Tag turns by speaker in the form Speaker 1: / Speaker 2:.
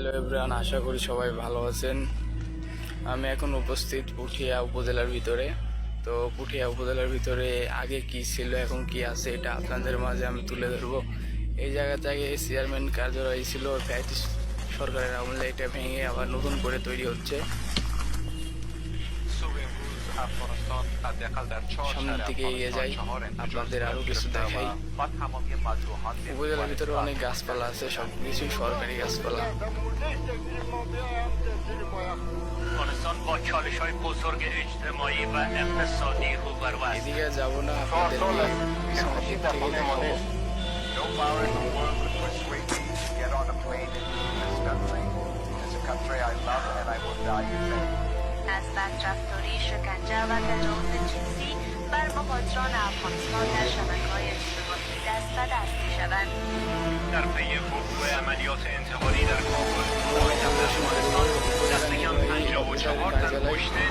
Speaker 1: Hello everyone আশা করি সবাই ভালো আছেন। আমি এখন উপস্থিত পুঠিয়া উপজেলার ভিতরে। তো পুঠিয়া উপজেলার ভিতরে আগে কি ছিল, এখন কি আছে, এটা আপনাদের মাঝে আমি তুলে ধরবো। এই জায়গাতে আগে চেয়ারম্যান কার্যালয় ছিল প্যাটিস সরকারের আমলে এটা ভেঙে আবার নতুন করে তৈরি হচ্ছে। দিকে এগিয়ে আপনাদের
Speaker 2: আরও
Speaker 1: উপজেলার ভিতরে অনেক গাছপালা আছে, সব কিছুই সরকারি গাছপালা। এদিকে যাব না
Speaker 3: country. I love and I will die.
Speaker 4: شکنجه و تجاوز جنسی بر مهاجران افغانستان در شبکه‌های اجتماعی دست به دست می‌شوند.
Speaker 5: در پی وقوع عملیات انتحاری در کابل پایتخت افغانستان دست کم 54 تن کشته